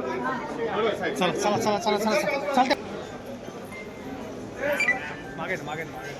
चला चला चला चला चला चला चालते मागे मागे मागे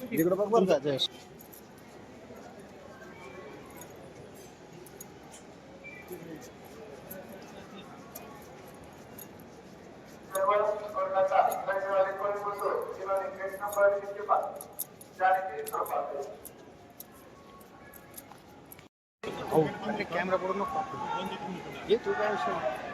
तिकडं बघ बरं जायचं कॅमेरा पडून नको ये तू काय विषय?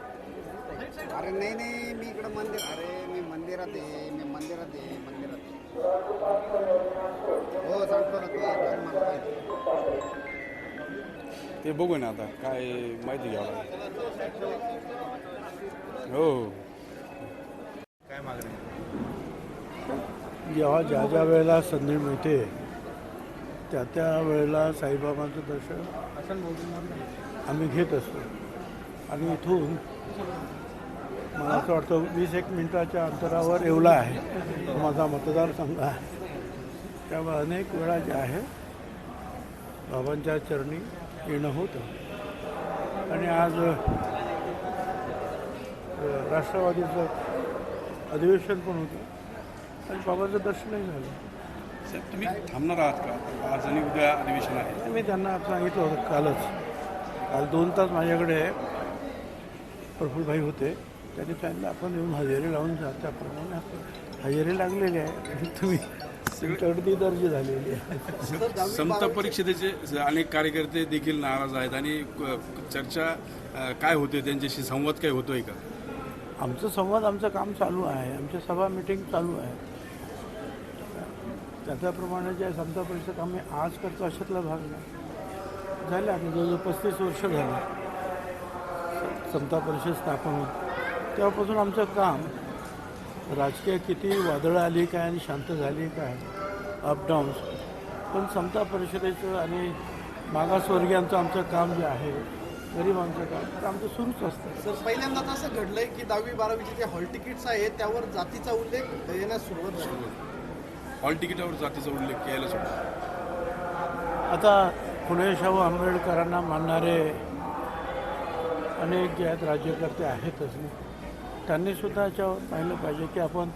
अरे नाही नाही मी इकडं मंदिर अरे मी मंदिरात आहे मी मंदिरात आहे मंदिरात आहे. हो सांगतो ना तू येतो मला माहिती. ते बघू ना आता काय माहिती घ्यावं लागेल हो. काय मागणी? जेव्हा ज्या ज्या वेळेला संधी मिळते त्या त्या वेळेला साईबाबांचं दर्शन आम्ही घेत असतो. आणि इथून मला असं वाटतं वीस एक मिनिटाच्या अंतरावर येवला आहे. माझा मतदारसंघ आहे. त्यामुळे अनेक वेळा जे आहे बाबांच्या चरणी येणं होतं. आणि आज राष्ट्रवादीचं अधिवेशन पण होतं. आणि बाबाचं दर्शनही झालं. साहेब तुम्ही थांबणार आहात का? आज आणि उद्या अधिवेशन आहे. मी त्यांना सांगितलं होतं कालच. काल दोन तास माझ्याकडे प्रफुल्लभाई होते. त्यांनी सांगितलं आपण येऊन हजेरी लावून जा. त्याप्रमाणे आपण हजेरी लागलेली आहे. तुम्ही तुमच्याकडे ती दर्ज झालेली आहे. समता परिषदेचे अनेक कार्यकर्ते देखील नाराज आहेत. आणि चर्चा काय होते? त्यांच्याशी संवाद काय होतोय का? आमचं संवाद आमचं काम चालू आहे. आमच्या सभा मिटिंग चालू आहे. त्याच्याप्रमाणे जे समता परिषद आम्ही आज करतो अशातला भाग नाही. झाले आता जवळजवळ पस्तीस वर्ष झाले. समता परिषद स्थापन होत तेव्हापासून आमचं काम राजकीय किती वादळं आली काय आणि शांत झाली काय? अपडाऊन्स पण समता परिषदेचं आणि मागासवर्गीयांचं आमचं काम जे आहे गरिबांचं काम तर आमचं सुरूच असतं. सर पहिल्यांदाच असं घडलंय की दहावी बारावीचे जे हॉल तिकीट्स आहेत त्यावर जातीचा उल्लेख येण्यास सुरुवात झाली. हॉल तिकिटावर जातीचा उल्लेख केला सोडा आता फुले शाहू आंबेडकरांना मानणारे अनेक जे आहेत राज्यकर्ते आहेतच ना. त्यांनी सुद्धा याच्यावर पाहिलं पाहिजे की आपण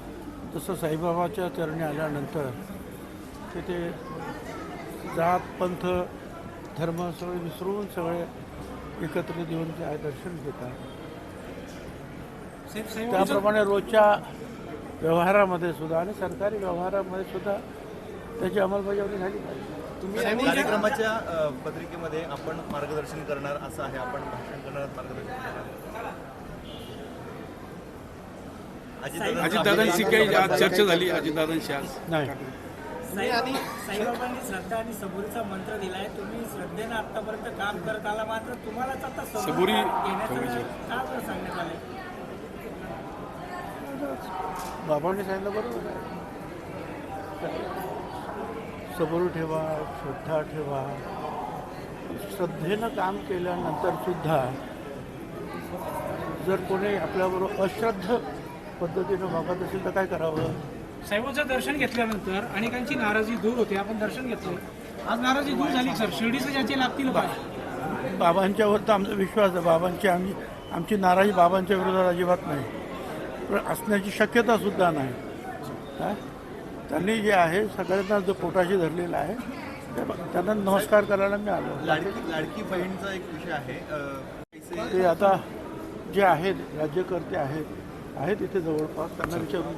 जसं साईबाबाच्या चरणी आल्यानंतर तिथे जात पंथ धर्म सगळे विसरून सगळे एकत्र येऊन जे आहे दर्शन घेतात. त्याप्रमाणे रोजच्या व्यवहारामध्ये सुद्धा आणि सरकारी व्यवहारामध्ये सुद्धा त्याची अंमलबजावणी झाली पाहिजे. तुम्ही कार्यक्रमाच्या पत्रिकेमध्ये आपण मार्गदर्शन करणार असं आहे आपण भाषण करणार मार्गदर्शन अजितदादांशी काही आज चर्चा झाली अजितदादांशी आज. नाही. साईबाबांनी श्रद्धा आणि सबुरीचा मंत्र दिलाय तुम्ही श्रद्धेनं आतापर्यंत काम करत आला मात्र तुम्हालाच आता सबुरी सांगण्यात आलंय. बाबांनी सांगितलं बरोबर आहे. सबूर ठेवा श्रद्धा ठेवा. श्रद्धेनं काम केल्यानंतर सुद्धा जर कोणी आपल्याबरोबर अश्रद्ध पद्धतीनं वागत असेल तर काय करावं? साहेबांचं दर्शन घेतल्यानंतर अनेकांची नाराजी दूर होते आपण दर्शन घेतलं. आज नाराजी दूर झाली सर. शिर्डीचं ज्याचे लागतील बा बाबांच्यावर तर आमचा विश्वास आहे. बाबांची आमची आमची नाराजी बाबांच्या विरोधात अजिबात नाही. पण असण्याची शक्यता सुद्धा नाही. हा? त्यांनी जे आहे सगळ्यांना जो पोटाशी धरलेला आहे त्यांना नमस्कार करायला मी आलो. लाडकी लाडकी बहीणचा एक विषय आहे. ते आता जे आहेत राज्यकर्ते आहेत आहेत इथे जवळपास त्यांना विचारून